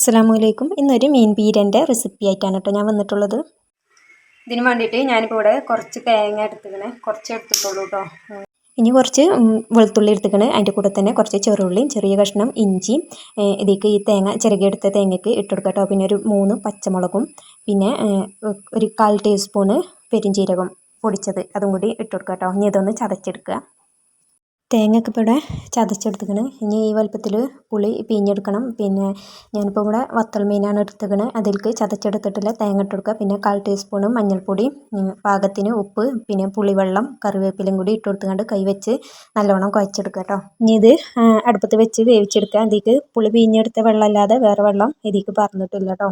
അസ്സാമു അലൈക്കും. ഇന്നൊരു മീൻ പീരന്റെ റെസിപ്പി ആയിട്ടാണ് കേട്ടോ ഞാൻ വന്നിട്ടുള്ളത്. ഇതിന് വേണ്ടിയിട്ട് ഞാനിപ്പോൾ ഇവിടെ കുറച്ച് തേങ്ങ എടുത്തിക്കണേ കുറച്ച് എടുത്തിട്ടുള്ളൂ കേട്ടോ. ഇനി കുറച്ച് വെളുത്തുള്ളി എടുത്തിക്കണ് അതിന്റെ കൂടെ തന്നെ കുറച്ച് ചെറുള്ളിയും ചെറിയ കഷ്ണം ഇഞ്ചിയും ഇതേക്ക് ഇതിലേക്ക് ഈ തേങ്ങ ചിരകിയെടുത്ത തേങ്ങയ്ക്ക് ഇട്ടുകൊടുക്കാം കേട്ടോ. പിന്നെ ഒരു മൂന്ന് പച്ചമുളകും പിന്നെ ഒരു കാൽ ടീസ്പൂണ് പെരിഞ്ചീരകം പൊടിച്ചത്. അതും കൂടി ഇട്ടുകൊടുക്കാം കേട്ടോ. ഇനി ഇതൊന്ന് ചതച്ചെടുക്കുക. തേങ്ങയൊക്കെ ഇപ്പോൾ ഇവിടെ ചതച്ചെടുത്തിക്കണ് ഇനി ഈ വലുപ്പത്തിൽ പുളി പിഴിഞ്ഞെടുക്കണം. പിന്നെ ഞാനിപ്പോൾ ഇവിടെ വത്തൽ മീനാണ് എടുത്തിക്കണ് അതിലേക്ക് ചതച്ചെടുത്തിട്ടുള്ള തേങ്ങ ഇട്ട് കൊടുക്കുക. പിന്നെ കാൽ ടീസ്പൂണ് മഞ്ഞൾപ്പൊടി പാകത്തിന് ഉപ്പ് പിന്നെ പുളിവെള്ളം കറിവേപ്പിലും കൂടി ഇട്ട് കൊടുത്തുകൊണ്ട് കൈ വെച്ച് നല്ലോണം കുഴച്ചെടുക്കുക കേട്ടോ. ഇനി ഇത് അടുപ്പത്ത് വെച്ച് വേവിച്ചെടുക്കുക. അതിലേക്ക് പുളി പിഴിഞ്ഞെടുത്ത വെള്ളം അല്ലാതെ വേറെ വെള്ളം ഇതിലേക്ക് പറഞ്ഞിട്ടില്ല കേട്ടോ.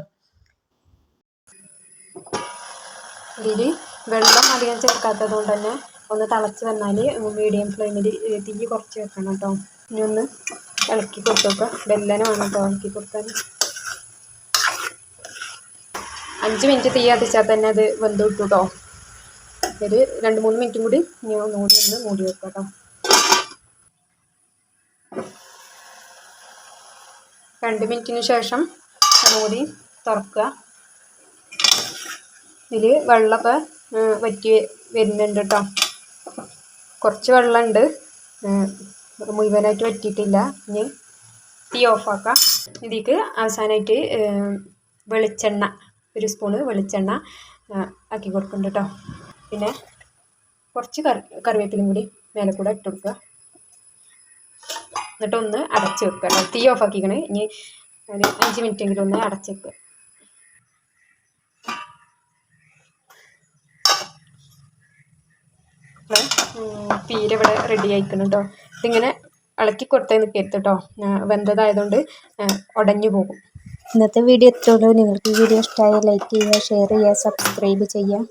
ഇതിൽ വെള്ളം അധികം ചേർക്കാത്തത് കൊണ്ട് തന്നെ ഒന്ന് തിളച്ച് വന്നാൽ മീഡിയം ഫ്ലെയിമിൽ തീ കുറച്ച് വെക്കണം കേട്ടോ ഇനി ഒന്ന് ഇളക്കി കൊടുത്ത് നോക്കുക വേണം കേട്ടോ ഇളക്കി കൊടുക്കാൻ. അഞ്ച് മിനിറ്റ് തീ അതിച്ചാൽ തന്നെ അത് വെന്ത് കിട്ടും കേട്ടോ ഒരു രണ്ട് മൂന്ന് മിനിറ്റും കൂടി ഇനി ഒന്നുകൂടി ഒന്ന് മൂടി വെക്കാം കേട്ടോ രണ്ട് മിനിറ്റിന് ശേഷം ഒന്നുകൂടി തുറക്കുക ഇതിൽ വെള്ളമൊക്കെ വറ്റി വരുന്നുണ്ട് കേട്ടോ കുറച്ച് വെള്ളമുണ്ട്. മുഴുവനായിട്ട് വറ്റിയിട്ടില്ല. ഇനി തീ ഓഫാക്കാം. ഇതിലേക്ക് അവസാനമായിട്ട് വെളിച്ചെണ്ണ ഒരു സ്പൂണ് വെളിച്ചെണ്ണ ആക്കി കൊടുക്കുന്നുണ്ട് കേട്ടോ പിന്നെ കുറച്ച് കറി കറിവേപ്പിലും കൂടി മേലെ കൂടെ ഇട്ട് കൊടുക്കുക. എന്നിട്ടൊന്ന് അടച്ച് വെക്കുക തീ ഓഫാക്കിക്കണേ. ഇനി ഒരു അഞ്ച് മിനിറ്റെങ്കിലും ഒന്ന് അടച്ച് വെക്കുക. പീര ഇവിടെ റെഡി ആയിക്കണം കേട്ടോ ഇതിങ്ങനെ ഇളക്കി കൊടുത്തേ നിൽക്കരുത് കേട്ടോ വെന്തതായതുകൊണ്ട് ഉടഞ്ഞു പോകും. ഇന്നത്തെ വീഡിയോ എത്രയുള്ളൂ നിങ്ങൾക്ക് ഈ വീഡിയോ ഇഷ്ടമായ ലൈക്ക് ചെയ്യുക ഷെയർ ചെയ്യുക സബ്സ്ക്രൈബ് ചെയ്യുക.